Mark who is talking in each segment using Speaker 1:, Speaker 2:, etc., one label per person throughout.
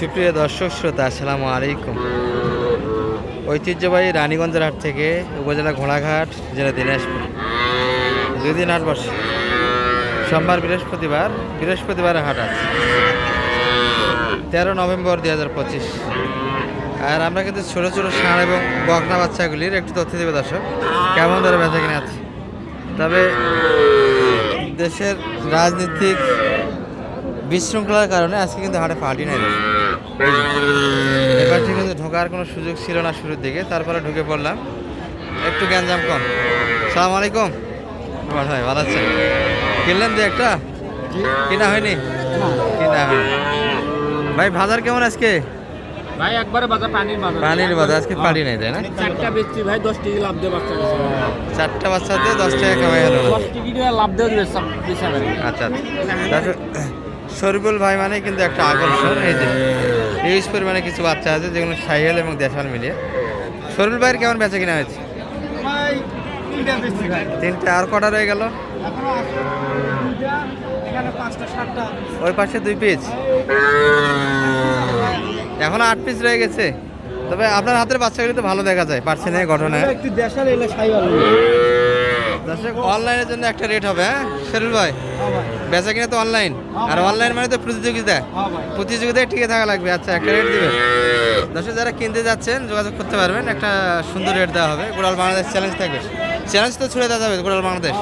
Speaker 1: সুপ্রিয় দর্শক, শ্রোতা, আসসালামু আলাইকুম। ঐতিহ্যবাহী রানীগঞ্জের হাট থেকে উপজেলা ঘোড়াঘাট, জেলা দিনাজপুর। দুই দিন হাট বসে সোমবার বৃহস্পতিবার, বৃহস্পতিবারে হাট আছে। তেরো নভেম্বর দুই হাজার পঁচিশ। আর আমরা কিন্তু ছোটো ছোটো ষাঁড় এবং বকনা বাচ্চাগুলির একটু তথ্য দেবে দর্শক, কেমন ধরে বেচা কিনে আছে। তবে দেশের রাজনীতিক বিশৃঙ্খলার কারণে আজকে কিন্তু হাটে পার্টি নাই। ঠিক কিন্তু ঢোকার কোনো সুযোগ ছিল না শুরুর দিকে তারপরে ঢুকে পড়লাম। একটু গ্যাঞ্জাম কম। সালাম আলাইকুম। ভাই ভালো আছেন? কিনলেন যে একটা? কিনা হয়নি? কিনা হয়নি। ভাই বাজার কেমন আজকে?
Speaker 2: ভাই একবারে বাজার পানির বাজার।
Speaker 1: পানির বাজার আজকে পানি নাই তাই না?
Speaker 2: চারটা বেচছি ভাই দশ টিকি লাভ দিয়ে বাচ্চা
Speaker 1: চারটা বাচ্চাতে দশ টাকা কামাই হলো। না
Speaker 2: দশ টিকি দিয়ে লাভ দিয়ে দিবে সব
Speaker 1: আচ্ছা আচ্ছা। শরীফুল ভাই মানে কিন্তু একটা আকর্ষণ এই যে। ইউজ পরিমাণে কিছু বাচ্চা আছে যেগুলো সাইহেল এবং দেশাল মিলিয়ে। শরীফুল ভাইয়ের কেমন বেচা কিনা হয়েছে?
Speaker 2: তিনটা
Speaker 1: আর কটা রয়ে গেল? ওই পাশে দুই পিস এখন আট পিস রয়ে গেছে। তবে আপনার হাতের বাচ্চাগুলি তো ভালো দেখা যায় পারছে না দর্শক অনলাইনের জন্য একটা রেট হবে হ্যাঁ? শরীফুল ভাই। বেচা কিনা তো অনলাইন আর অনলাইন মানে তো প্রতিযোগিতা।
Speaker 2: হ্যাঁ
Speaker 1: প্রতিযোগিতায় টিকে থাকা লাগবে। আচ্ছা একটা রেট দিবেন। দর্শক যারা কিনতে যাচ্ছেন যোগাযোগ করতে পারবেন। একটা সুন্দর রেট দেওয়া হবে। গোড়াল বাংলাদেশ চ্যালেঞ্জ থাকবে। চ্যালেঞ্জ তো ছুড়ে দেওয়া যাবে গোড়াল বাংলাদেশ।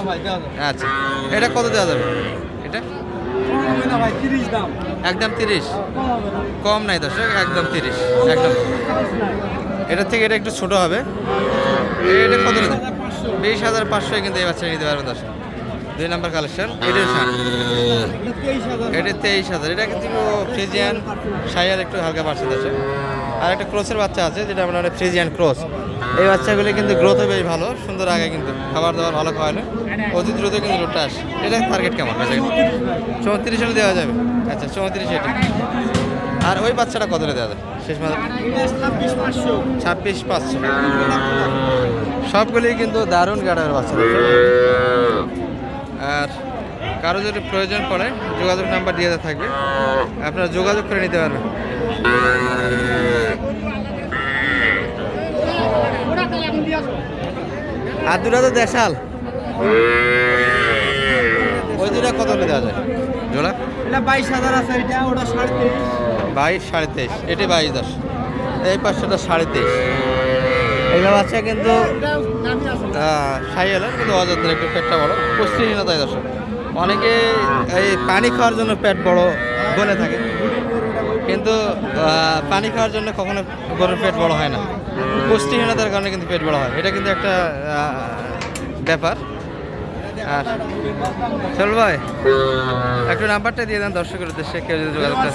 Speaker 2: হ্যাঁ।
Speaker 1: আচ্ছা এটা কত দেওয়া যাবে? এটা? একদম তিরিশ?
Speaker 2: কম
Speaker 1: নাই দর্শক একদম তিরিশ। একদম। এটার থেকে এটা একটু ছোট হবে। এটা কত? বিশ হাজার পাঁচশো। কিন্তু এই বাচ্চা নিতে পারবেন দর্শক। দুই নাম্বার কালেকশন এটার শান
Speaker 2: এটা তেইশ হাজার।
Speaker 1: এটা কিন্তু ফ্রিজিয়ান সাইয়ার একটু হালকা পার্সেন্ট আছে। আর একটা ক্রসের বাচ্চা আছে, যেটা আপনার ফ্রিজিয়ান ক্রস। এই বাচ্চাগুলি কিন্তু গ্রোথও বেশ ভালো, সুন্দর আগে কিন্তু খাবার দাবার ভালো খাওয়ালে অতি দ্রুত কিন্তু লোডটা আসে। এটা টার্গেট কেমন? চৌত্রিশ হলে দেওয়া যাবে। আচ্ছা চৌত্রিশ এটা। আর ওই বাচ্চাটা কত দেওয়া যাবে? শেষ মাত্র
Speaker 2: ছাব্বিশ পাঁচশো।
Speaker 1: ছাব্বিশ পাঁচশো সবগুলি কিন্তু দারুণ গাড়ার বাচ্চা। আর কারও যদি প্রয়োজন পড়ে যোগাযোগ নাম্বার দিয়ে দেওয়া থাকবে। আপনারা যোগাযোগ করে নিতে পারবেন। আর দুটা তো দেশাল। ওই দুটা কত দেওয়া যায়? জোড়া?
Speaker 2: এটা বাইশ হাজার আছে এটা ওটা সাড়ে তেইশ।
Speaker 1: বাইশ সাড়ে তেইশ। এটি বাইশ দশ। এই পাঁচশোটা সাড়ে তেইশ। এগুলো বাচ্চা কিন্তু সাইয়েলের, কিন্তু অযত্নের একটু পেটটা বড়। পুষ্টিহীনতায় দর্শক। অনেকে এই পানি খাওয়ার জন্য পেট বড় বলে থাকে। কিন্তু পানি খাওয়ার জন্য কখনো গরুর পেট বড় হয় না। পুষ্টিহীনতার কারণে কিন্তু পেট বড় হয়। এটা কিন্তু একটা ব্যাপার। আর চল ভাই একটু নাম্বারটা দিয়ে দেন দর্শকের উদ্দেশ্যে কেউ যদি যোগাযোগ করে।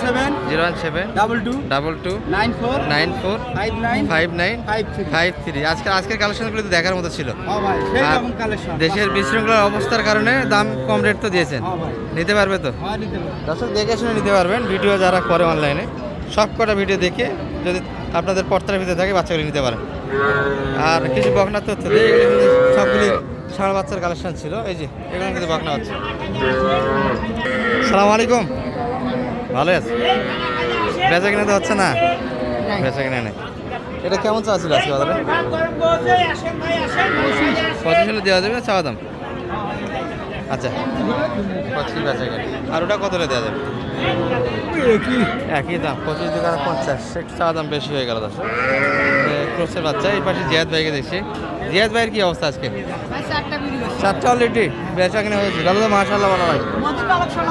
Speaker 1: Zero one seven
Speaker 2: double two
Speaker 1: double two
Speaker 2: nine four
Speaker 1: nine four
Speaker 2: five nine
Speaker 1: five nine
Speaker 2: five three.
Speaker 1: আজকে আজকের কালেকশনগুলো তো দেখার মতো ছিল। দেশের বিশৃঙ্খলার অবস্থার কারণে দাম কম রেট তো দিয়েছেন। নিতে পারবে তো?
Speaker 2: হ্যাঁ
Speaker 1: দর্শক দেখে শুনে নিতে পারবেন ভিডিও যারা করে অনলাইনে সব কটা ভিডিও দেখে যদি আপনাদের পর্তার ভিতরে থাকে বাচ্চাগুলি নিতে পারেন। আর কিছু বকনার তথ্য এগুলো কিন্তু সবগুলি ষাঁড় বাচ্চার কালেকশন ছিল। এই যে এগুলো কিন্তু বকনা বাচ্চা। সালাম আলাইকুম। ভালো আছে? বেচা কিনা তো হচ্ছে না? বেচা কিনা নেই। এটা কেমন চা ছিল আজকে বাজারে? পঁচিশ হলে দেওয়া যাবে না চাওয়া দাম? আচ্ছা। পঁচিশ বেচা কিনা। আর ওটা কত দেওয়া যাবে? একই। দাম পঁচিশ দোকানে পঞ্চাশ। একটু দাম বেশি হয়ে গেল দশ ক্রোসের বাচ্চা এই পাশে জিয়াদ ভাইকে দেখছি। জিয়াদ ভাইয়ের কি অবস্থা আজকে? চারটা অলরেডি বেচা কিনা হয়েছে। তাহলে তো মাশাল্লাহ ভালো ভাই
Speaker 2: মধু কালেকশন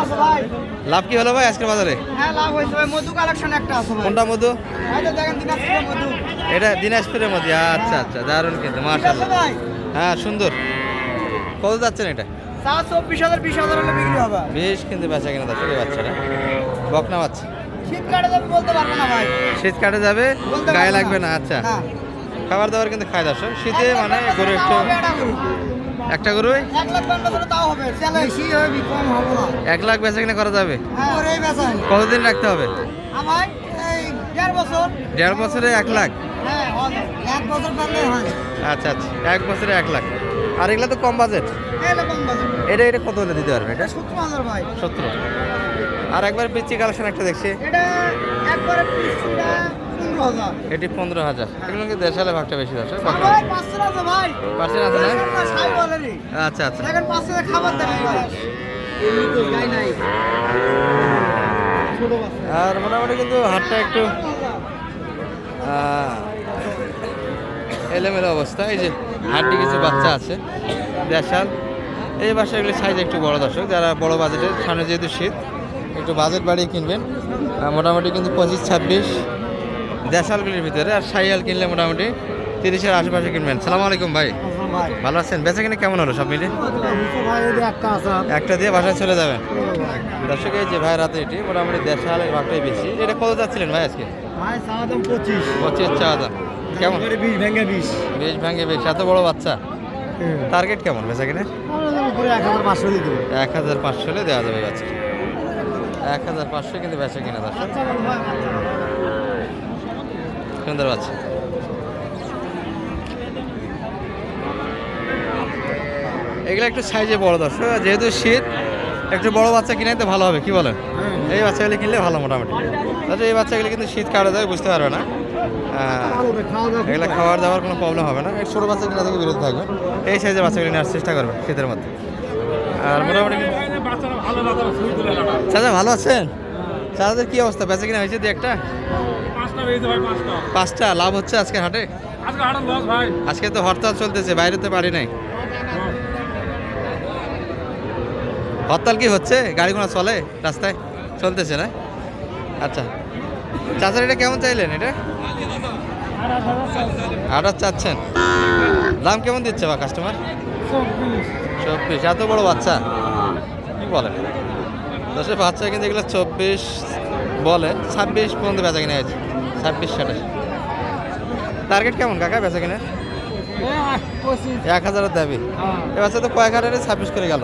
Speaker 1: লাভ কি হলো ভাই আজকের বাজারে?
Speaker 2: হ্যাঁ লাভ হয়েছে মধু কালেকশন একটা আছে ভাই।
Speaker 1: কোনটা মধু?
Speaker 2: এই দিনাজপুরের মধু।
Speaker 1: এটা দিনাজপুরের মধ্যে আচ্ছা আচ্ছা দারুণ কিন্তু মাশাল্লাহ হ্যাঁ সুন্দর। কত যাচ্ছেন এটা?
Speaker 2: চা চব্বিশ হাজার বিশ হাজার হলে বিক্রি হবে।
Speaker 1: বেশ কিন্তু বেচা কিনা দর্শক এই বকনা বাচ্চা।
Speaker 2: শীত কাটে যাবে বলতে পারব না ভাই।
Speaker 1: শীত যাবে গায়ে লাগবে না আচ্ছা। খাবার দাবার কিন্তু খায় দর্শক। শীতে মানে গরু একটু একটা গরুই?
Speaker 2: এক লাখ
Speaker 1: বেচা কিনা করা যাবে?
Speaker 2: হ্যাঁ।
Speaker 1: কতদিন রাখতে হবে?
Speaker 2: দেড় বছরে।
Speaker 1: এক লাখ?
Speaker 2: হ্যাঁ হয়।
Speaker 1: আচ্ছা আচ্ছা। এক বছরে এক লাখ। আর এগুলো তো কম বাজেট। এটা এটা কত হলে দিতে পারবে? এটা?
Speaker 2: সত্তর হাজার ভাই।
Speaker 1: সত্তর। আর একবার পিচ্ছি কালেকশন একটা দেখছি।
Speaker 2: এটা একবারে পনেরো হাজার।
Speaker 1: এটি পনেরো হাজার। এগুলো কি দেশালে ভাগটা বেশি
Speaker 2: আছে
Speaker 1: পার্সেন্ট না? আচ্ছা আচ্ছা। আর মোটামুটি কিন্তু হাটটা একটু এলোমেলো অবস্থা। এই যে হাটটি কিছু বাচ্চা আছে দেশাল। এই বাসাগুলির সাইজ একটু বড় দর্শক যারা বড় বাজেটের সামনে যেহেতু শীত একটু বাজেট বাড়িয়ে কিনবেন। মোটামুটি কিন্তু পঁচিশ ছাব্বিশ দেশালগুলির ভিতরে আর সাইয়াল কিনলে মোটামুটি তিরিশের আশেপাশে কিনবেন। সালাম আলাইকুম ভাই। ভালো আছেন? বেচা কিনে কেমন হলো সব মিলে
Speaker 2: একটা
Speaker 1: দিয়ে বাসায় চলে যাবেন। দর্শক এই যে ভাই রাতে এটি মোটামুটি দেশালের ভাগটাই বেশি। এটা কত যাচ্ছিলেন ভাই আজকে?
Speaker 2: পঁচিশ।
Speaker 1: পঁচিশ চা দাম কেমন
Speaker 2: বিশ ভেঙে বিশ।
Speaker 1: বেশ ভাঙে বেশ এত বড় বাচ্চা। টার্গেট কেমন বেচা কিনে?
Speaker 2: এক হাজার পাঁচশো
Speaker 1: হলে দেওয়া যাবে বাচ্চা এক হাজার পাঁচশো কিন্তু বেচা কিনা দর্শক। সুন্দর বাচ্চা। এগুলো একটু সাইজে বড় দর্শক। যেহেতু শীত একটু বড় বাচ্চা কিনে তো ভালো হবে কি বলেন? এই বাচ্চাগুলি কিনলে ভালো মোটামুটি। তাহলে এই বাচ্চাগুলি কিন্তু শীত কাটা দেয় বুঝতে পারবে না। এগুলো খাওয়ার দাওয়ার কোনো প্রবলেম হবে না। ছোটো বাচ্চা কিনা থেকে বিরত থাকবে। এই সাইজের বাচ্চাগুলি নেওয়ার চেষ্টা করবে শীতের মধ্যে। আর মোটামুটি চাচা ভালো আছেন? চাচাদের কি অবস্থা? বেচা কিনা হয়েছে দু একটা? পাঁচটা। লাভ হচ্ছে আজকে হাটে? আজকে তো হরতাল চলতেছে বাইরে তো পারি নাই। হরতাল কি হচ্ছে? গাড়ি ঘোড়া চলে রাস্তায়? চলতেছে না? আচ্ছা। চাচার এটা কেমন চাইলেন এটা? আটার চাচ্ছেন। দাম কেমন দিচ্ছে বা কাস্টমার চব্বিশ। এত বড় বাচ্চা? কি বলেন দশের বাচ্চা কিন্তু এগুলো চব্বিশ বলে, ছাব্বিশ পর্যন্ত বেচা কিনে হয়েছে। ছাব্বিশ, সাতাশ। টার্গেট কেমন কাকা বেচা কিনে? এক হাজারের দাবি। এ বাচ্চা তো কয়েক হাজারে ছাব্বিশ করে গেল।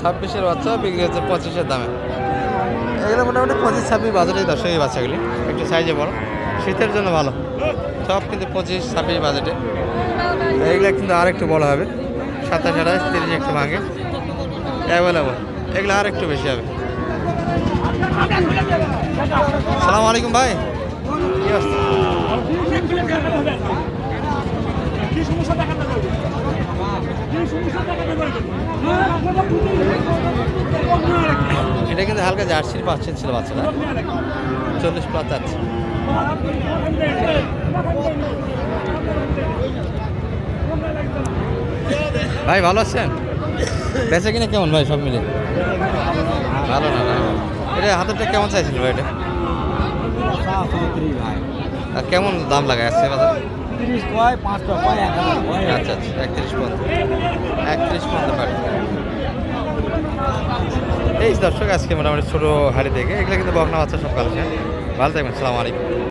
Speaker 1: ছাব্বিশের বাচ্চা বিক্রি হচ্ছে পঁচিশের দামে। এগুলো মোটামুটি পঁচিশ, ছাব্বিশ বাজেটেই দর্শক এই বাচ্চাগুলি। একটু সাইজে বড়। শীতের জন্য ভালো। সব কিন্তু পঁচিশ, ছাব্বিশ বাজেটে। এগুলো কিন্তু আর একটু বড় হবে। সাতাশ, আঠাশ, তিরিশ একটু ভাঙে। অ্যাভেলেবল এগুলো আর একটু বেশি হবে। সালাম আলাইকুম ভাই। কি এটা কিন্তু হালকা জার্সির পাচ্ছেন ছিল বাচ্চারা। চল্লিশ প্লাস যাচ্ছে ভাই, ভালো আছেন? বেচা কিনা কেমন ভাই সব মিলে? ভালো না না। এটা হাতেরটা কেমন চাইছিল ভাই এটা? আর কেমন দাম লাগায় আসছে বাজার? আচ্ছা আচ্ছা। একত্রিশ পর্যন্ত। একত্রিশ পর্যন্ত পারি এই দর্শক, আজকে মোটামুটি ছোটো হাড়ি থেকে, এগুলো কিন্তু বকনা বাচ্চা সব কালকে ভালো থাকবেন সালাম